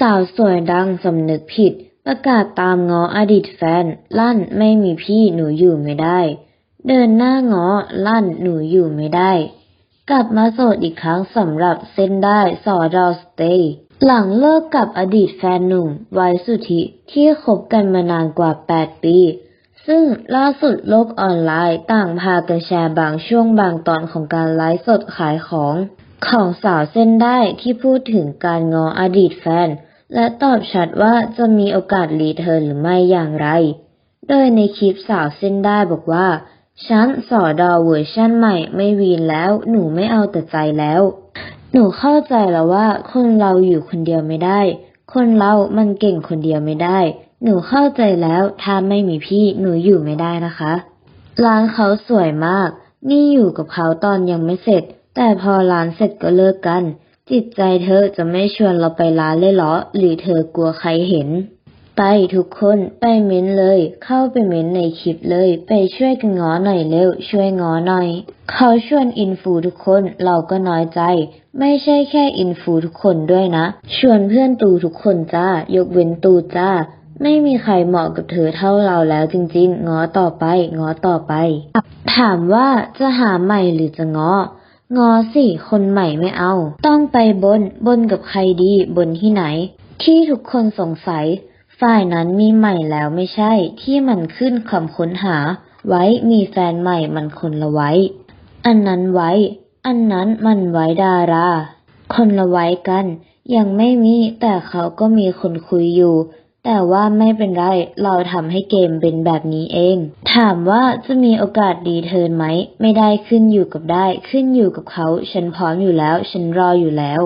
สาวสวยดังสำนึกผิด ประกาศตามง้ออดีตแฟน ลั่นไม่มีพี่หนูอยู่ไม่ได้ เดินหน้าง้อลั่นหนูอยู่ไม่ได้ กลับมาโสดอีกครั้งสำหรับเส้นได้สอดอสเตย์หลังเลิกกับอดีตแฟนหนุ่มไวยสุธิที่คบกันมานานกว่า 8 ปี ซึ่งล่าสุดโลกออนไลน์ต่างพากันแชร์บางช่วงบางตอนของการไลฟ์สดขายของ ของสาวเส้นได้ที่พูดถึงการงออดีตแฟน และตอบชัดว่าจะมีโอกาสรีเทิร์นหรือไม่อย่างไร โดยในคลิปสาวเส้นได้บอกว่า ฉันสอดอเวอร์ชั่นใหม่ไม่วีนแล้ว หนูไม่เอาแต่ใจแล้ว หนูเข้าใจแล้วว่า คนเราอยู่คนเดียวไม่ได้ คนเรามันเก่งคนเดียวไม่ได้ หนูเข้าใจแล้วถ้าไม่มีพี่หนูอยู่ไม่ได้นะคะ ร้านเขาสวยมาก นี่อยู่กับเขาตอนยังไม่เสร็จ แต่พอร้านเสร็จก็เลิกกัน จิตใจเธอจะไม่ชวนเราไปร้านเลยเหรอ หรือเธอกลัวใครเห็น ไปทุกคนไปเม้นเลย เข้าไปเม้นในคลิปเลย ไปช่วยกันง้อหน่อยเร็ว ช่วยง้อหน่อย เขาชวนอินฟูทุกคนเราก็น้อยใจ ไม่ใช่แค่อินฟูทุกคนด้วยนะ ชวนเพื่อนตูทุกคนจ้ายกเว้นตูจ้าไม่มีใครเหมาะกับเธอเท่าเราแล้วจริงๆ ง้อต่อไป ง้อต่อไป ถามว่าจะหาใหม่หรือจะง้อ งอสิคนใหม่ไม่เอา ต้องไปบน บนกับใครดีบนที่ไหน ที่ทุกคนสงสัย ฝ่ายนั้นมีใหม่แล้วไม่ใช่ ที่มันขึ้นคำค้นหา ไว้มีแฟนใหม่มันคนละไว้ อันนั้นไว้ อันนั้นมันไว้ดารา คนละไว้กัน ยังไม่มีแต่เขาก็มีคนคุยอยู่ แต่ว่าไม่เป็นไร เราทำให้เกมเป็นแบบนี้เอง ถามว่าจะมีโอกาสดีเทิร์นไหม ไม่ได้ขึ้นอยู่กับได้ ขึ้นอยู่กับเขา ฉันพร้อมอยู่แล้ว ฉันรออยู่แล้ว